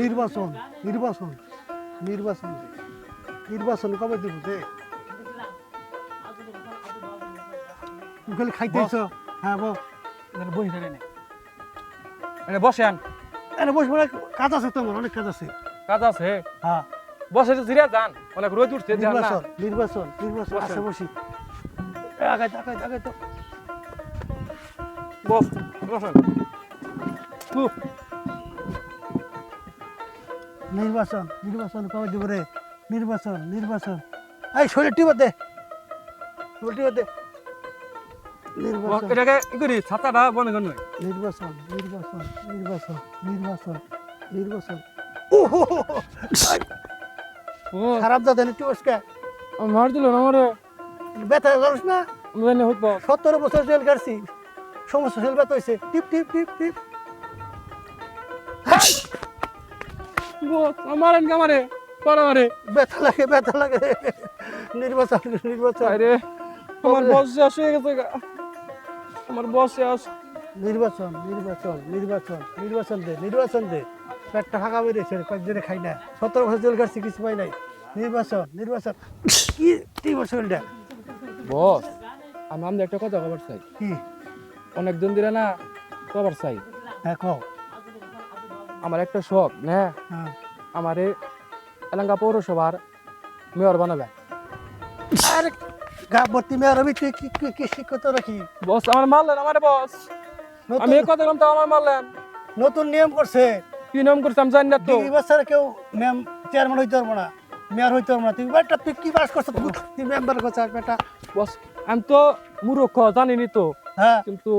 নির্বাচন নির্বাচন নির্বাচন। নির্বাচন কবে দিব তুমি খালি খাইতেছ হ্যাঁ বসে। থাকে না এখানে বসেন আরে বসবো না কাজ আছে তোমার অনেক কাজ আছে। কাজ আছে? হ্যাঁ। বসে তো জিরা যান। অনেক রোদ উঠছে নির্বাচন নির্বাচন নির্বাচন আছে বসি। আগাই আগাই আগাই তো। বস বসেন। নির্বাচন নির্বাচন কবে দিব রে? নির্বাচন নির্বাচন। এই শরীর টিবার দে। শরীর টিবার দে। নির্বাচন। এটাকে ই করি? ছাতাটা বন্ধ করুন নির্বাচন নির্বাচন নির্বাচন নির্বাচন নির্বাচন। ও খারাপ দাদা নিতে বসকে। মার দিল না আমারে। ব্যথা জানিস না? মেনে হইব সতেরো বছর জেল কাটছি সমস্ত জেল ব্যথা হয়েছে টিপ টিপ টিপ টিপ। বস আমারেন কামারে পড়া মারে। ব্যথা লাগে ব্যথা লাগে। নির্বাচন নির্বাচন। আরে আমার বস শেষ হয়ে গেছে আমার বস শেষ। নির্বাচন নির্বাচন নির্বাচন নির্বাচন দে নির্বাচন দে। পেটটা ফাঁকা বেরিয়েছে কয়েকদিনে খাই না। সতেরো বছর জেল কাটছি কিছু পাই নাই। নির্বাচন নির্বাচন। কি বছর এটা? বস আমি আমি একটা কথা খবর চাই। কি? অনেক দিন দিলে না খবর চাই। হ্যাঁ কও। আমার একটা শখ হ্যাঁ। আমারে এলাঙ্গা পৌরসভার মেয়র বানাবে। আরে গা ভর্তি মেয়ের আমি তুই কি কি- রাখি বস আমার মারলেন আমার বস। আমি কথা বললাম তো আমার মারলেন। নতুন নিয়ম করছে। কি করছি আমি জানি না তো। ডিগ্রি বছরে কেউ ম্যাম চেয়ারম্যান হইতে পারব না মেয়র হইতে পারব না। তুই কি পাস করছ? তুই মেম্বার করছ বস আমি তো মূর্খ জানিনি তো। হ্যাঁ। কিন্তু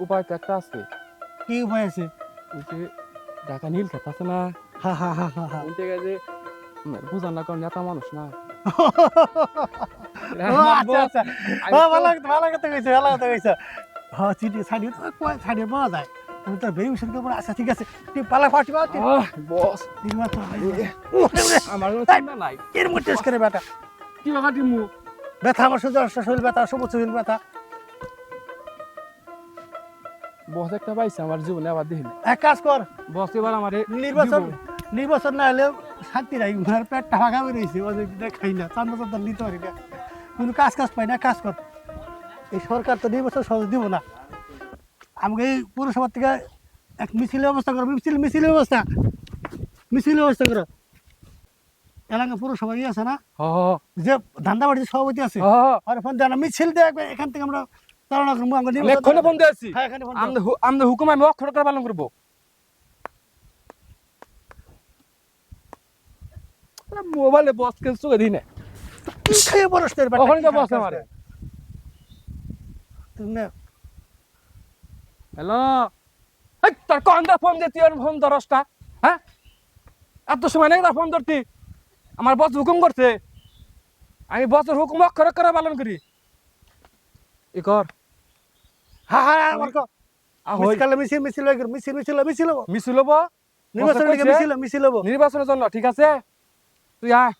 উপায় তো একটা আছে। কি উপায় আছে? ঢাকা নীল খেত আছে না? জায়গায় যে বুঝান না কারণ নেতা মানুষ না। আচ্ছা হ্যাঁ আচ্ছা ঠিক আছে তুই পালা বস। আমার এর মধ্যে করে বেটা। কি ব্যথা আমার সোজা শরীর ব্যথা সবুজ শরীর ব্যথা। বস একটা পাইছে আমার জীবনে আবার দেখিনি এক কাজ কর। বস এবার আমারে নির্বাচন নির্বাচন না হলে শান্তি নাই ঘর পেটটা ফাঁকা বেরিয়েছে ওদের খাই না চান্দা চান্দা নিতে পারি না। কিন্তু কাজ কাজ পাই না কাজ কর। এই সরকার তো নির্বাচন সহজ দিব না। আমাকে এই পৌরসভার থেকে এক মিছিলের ব্যবস্থা করো মিছিল মিছিলের ব্যবস্থা। মিছিলের ব্যবস্থা করো। এলাকা পৌরসভা ইয়ে আছে না? যে ধান্দা বাড়িতে সভাপতি আছে। আর ফোন দেয় না মিছিল দেয় এখান থেকে আমরা আমরা হ্যাঁ হুকুম আমি অক্ষর করে পালন করব। মোবাইলে বস কে চোখে দিই না। কি খেয়ে বরস তোর বেটা, ওখানে কি তো খাস বসে খাস আমারে। হ্যালো? তোর কোন দা ফোন দিতি আর ফোন দরসটা হ্যাঁ? এত সময় নেই ফোন ধরতি। আমার বস হুকুম করছে। আমি বসের হুকুম অক্ষর করে পালন করি। ই কর। হ্যাঁ হ্যাঁ আমার কো আহই মিসকালে মিছিল মিছিল হয়ে গেল মিছিল মিছিল মিছিল। হব? লব হব। লব নির্বাচনের জন্য ঠিক আছে? তুই আয়।